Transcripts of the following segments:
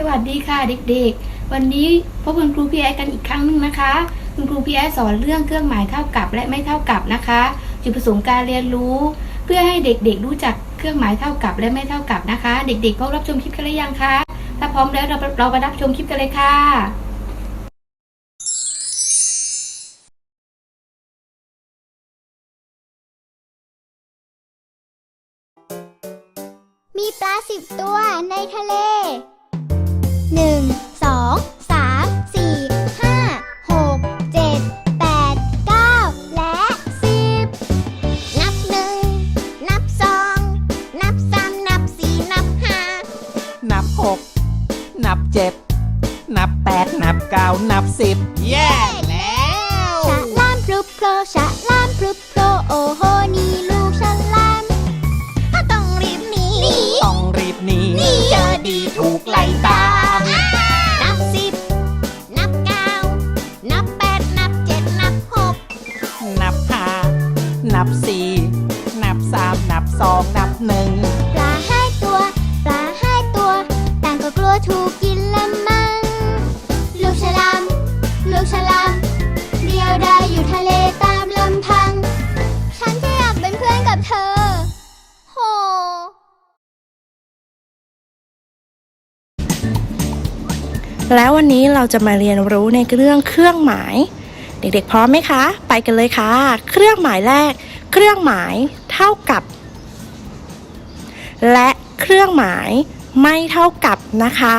สวัสดีค่ะเด็กๆ วันนี้พบคุณครูพี่แอกันอีกครั้งหนึ่งนะคะ คุณครูพี่แอสอนเรื่องเครื่องหมายเท่ากับและไม่เท่ากับนะคะ จุดประสงค์การเรียนรู้ เพื่อให้เด็กๆ รู้จักเครื่องหมายเท่ากับและไม่เท่ากับนะคะ เด็กๆพร้อมรับชมคลิปกันหรือยังคะถ้าพร้อมแล้วเราเราไปรับชมคลิปกันเลยค่ะมีปลาสิบตัวในทะเล พลุบโผล่ฉลามพลุบโผล่โอ้โหนี่ลูกฉลามก็ต้องรีบหนีต้องรีบหนีหนีเจอดีถูกไล่ตาม นับสิบ นับเก้า นับแปด นับเจ็ด นับหก นับห้า นับสี่ นับสาม นับสอง นับหนึ่ง ปลาห้าตัว ปลาห้าตัว ต่างก็กลัวถูก แล้ววันนี้เราจะมาเรียนรู้ในเรื่องเครื่องหมาย เด็กๆพร้อมไหมคะ ไปกันเลยค่ะ เครื่องหมายแรก เครื่องหมายเท่ากับ และเครื่องหมายไม่เท่ากับนะคะ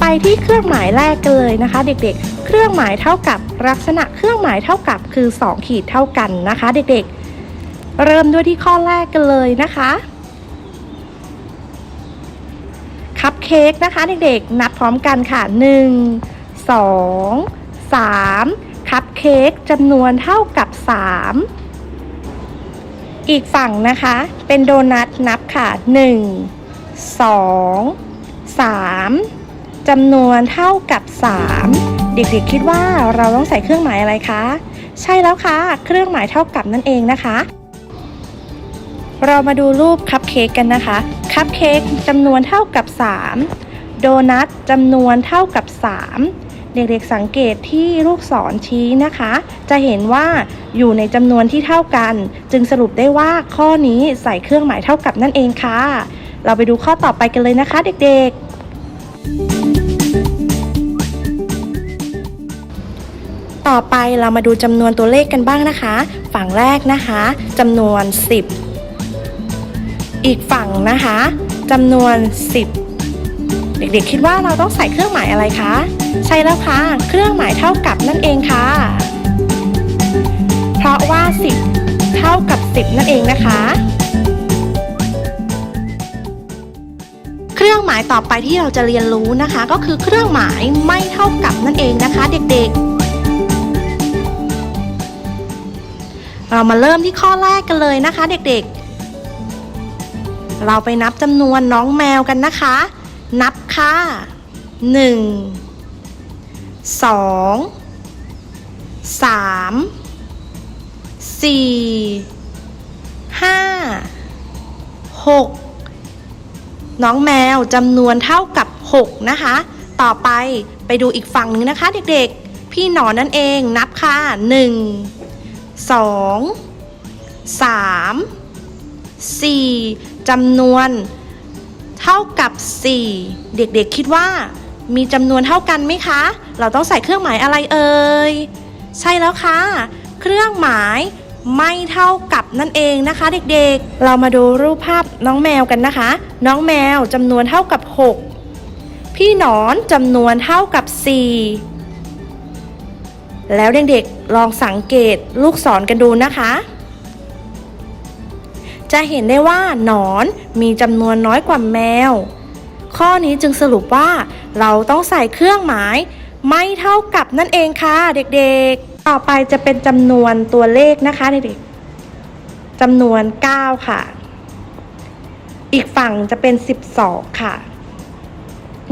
ไปที่เครื่องหมายแรกกันเลยนะคะ เด็กๆ เครื่องหมายเท่ากับลักษณะเครื่องหมายเท่ากับคือ 2 ขีดเท่ากันนะคะ เด็กๆ เริ่มด้วยที่ข้อแรกกันเลยนะคะ คัพเค้กนะคะเด็กๆ นับพร้อมกันค่ะ 1 2 3 คัพเค้กจำนวนเท่ากับ 3 อีกฝั่งนะคะ เป็นโดนัทนับค่ะ 1 2 3 จำนวนเท่ากับ 3 เด็กๆคิดว่าเราต้องใส่เครื่องหมายอะไรคะ ใช่แล้วค่ะ เครื่องหมายเท่ากับนั่นเองนะคะ เรามาดูรูปคัพเค้กกันนะคะ คัพเค้กจำนวนเท่ากับ 3 โดนัทจำนวนเท่ากับ 3 เด็กๆสังเกตที่ลูกศรชี้นะคะ จะเห็นว่าอยู่ในจำนวนที่เท่ากัน จึงสรุปได้ว่าข้อนี้ใส่เครื่องหมายเท่ากับนั่นเองค่ะ เราไปดูข้อต่อไปกันเลยนะคะ เด็กๆ ต่อไปเรามาดูจำนวนตัวเลขกันบ้างนะคะ ฝั่งแรกนะคะจำนวน 10 อีกฝั่งนะคะจำนวน 10 เด็กๆคิดว่าเราต้องใส่เครื่องหมายอะไรคะ ใช่แล้วค่ะ เครื่องหมายเท่ากับนั่นเองค่ะ เพราะว่า 10 เท่ากับ 10 นั่นเองนะคะ เครื่องหมายต่อไปที่เราจะเรียนรู้นะคะ ก็คือเครื่องหมายไม่เท่ากับนั่นเองนะคะ เด็กๆเรามาเริ่มที่ข้อแรกกันเลยนะคะ เด็กๆ เราไปนับจำนวนน้องแมวกันนะคะ นับค่ะหนึ่งสองสามสี่ห้าหกน้องแมวจำนวนเท่ากับ 6 นะคะ ต่อไปไปดูอีกฝั่งหนึ่งนะคะ เด็กๆ พี่หนอนนั่นเองนับค่ะ1 2 3 4 จำนวนเท่ากับ 4 เด็กๆคิดว่า มีจำนวนเท่ากันไหมคะ เราต้องใส่เครื่องหมายอะไรเอ่ย ใช่แล้วค่ะ เครื่องหมายไม่เท่ากับนั่นเองนะคะ เด็กๆ เรามาดูรูปภาพน้องแมวกันนะคะ น้องแมวจำนวนเท่ากับ 6 พี่หนอนจำนวนเท่ากับ 4 แล้วเด็กๆ ลองสังเกตลูกศรกันดูนะคะ จะเห็นได้ว่าหนอนมีจำนวนน้อยกว่าแมว ข้อนี้จึงสรุปว่า เราต้องใส่เครื่องหมาย ไม่เท่ากับนั่นเองค่ะเด็กๆ ต่อไปจะเป็นจำนวนตัวเลขนะคะเด็กๆจำนวน 9 ค่ะ อีกฝั่งจะเป็น 12 ค่ะ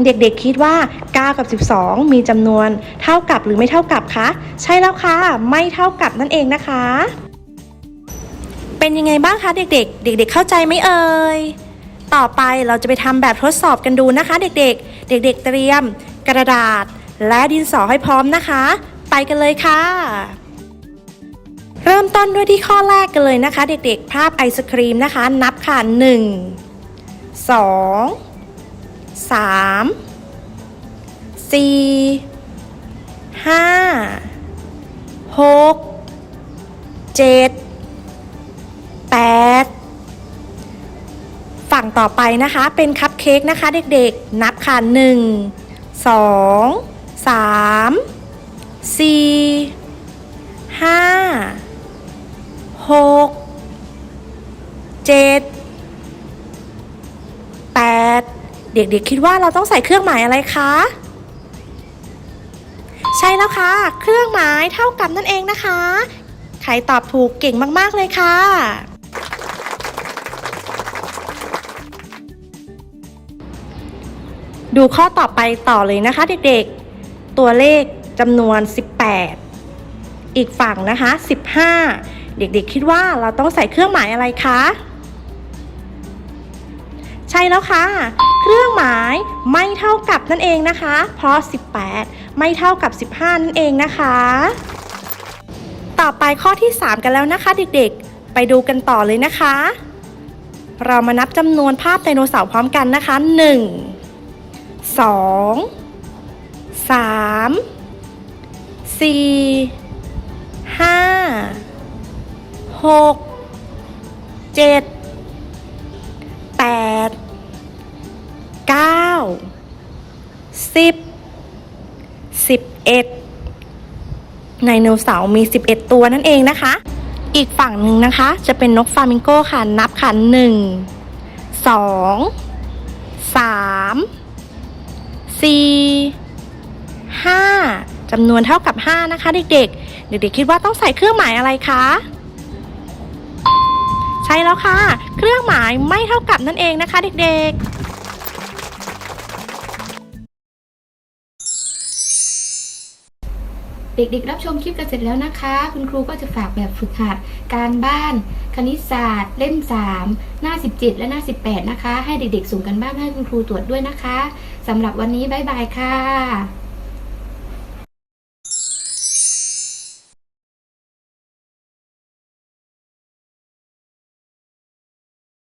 เด็กๆคิดว่า 9 กับ 12 มีจำนวนเท่ากับหรือไม่เท่ากับคะ ใช่แล้วค่ะ ไม่เท่ากับนั่นเองนะคะ เป็นยังไงบ้างคะเด็กๆ เด็ก ๆ เข้าใจไหมเอ่ย ต่อไปเราจะไปทำแบบทดสอบกันดูนะคะ เด็กๆ เด็ก ๆ เตรียม กระดาษ และดินสอให้พร้อมนะคะ ไปกันเลยค่ะ เริ่มต้นด้วยที่ข้อแรกกันเลยนะคะ เด็กๆ ภาพไอศครีมนะคะ นับค่ะ1 2 3 4 5 6 7 8 ฝั่งต่อไปนะคะเป็นคัพเค้กนะคะเด็กๆ นับค่ะ 1 2 3 4 5 6 7 8เด็กๆคิดว่าเราต้องใส่เครื่องหมายอะไรคะ ใช่แล้วค่ะ เครื่องหมายเท่ากับนั่นเองนะคะ ใครตอบถูกเก่งมากๆเลยค่ะ ดูข้อต่อไปต่อเลยนะคะเด็กๆ ตัวเลขจำนวน 18 อีกฝั่งนะคะ 15 เด็กๆ คิดว่าเราต้องใส่เครื่องหมายอะไรคะ ใช่แล้วค่ะ เครื่องหมายไม่เท่ากับนั่นเองนะคะ เพราะ 18 ไม่เท่ากับ 15 นั่นเองนะคะ ต่อไปข้อที่ 3 กันแล้วนะคะเด็กๆ ไปดูกันต่อเลยนะคะ เรามานับจำนวนภาพไดโนเสาร์พร้อมกันนะคะ 1 2 3 4 5 6 7 8 9 10 11ไดโนเสาร์มี 11 ตัวนั่นเองนะคะ อีกฝั่งหนึ่งนะคะ จะเป็นนกฟามิงโกค่ะ นับค่ะ1 2 3 4 5จำนวนเท่ากับ 5 นะคะ เด็กๆ เด็กๆคิดว่าต้องใส่เครื่องหมายอะไรคะใช่แล้วค่ะ เครื่องหมายไม่เท่ากับนั่นเองนะคะ เด็กๆ เด็กๆ รับชมคลิปกันเสร็จแล้วนะคะ คุณครูก็จะฝากแบบฝึกหัด การบ้าน คณิตศาสตร์ เล่ม 3 หน้า 17 และหน้า 18 นะคะ ให้เด็กๆ ส่งกันบ้านให้คุณครูตรวจด้วยนะคะสำหรับวันนี้บ๊ายบายค่ะ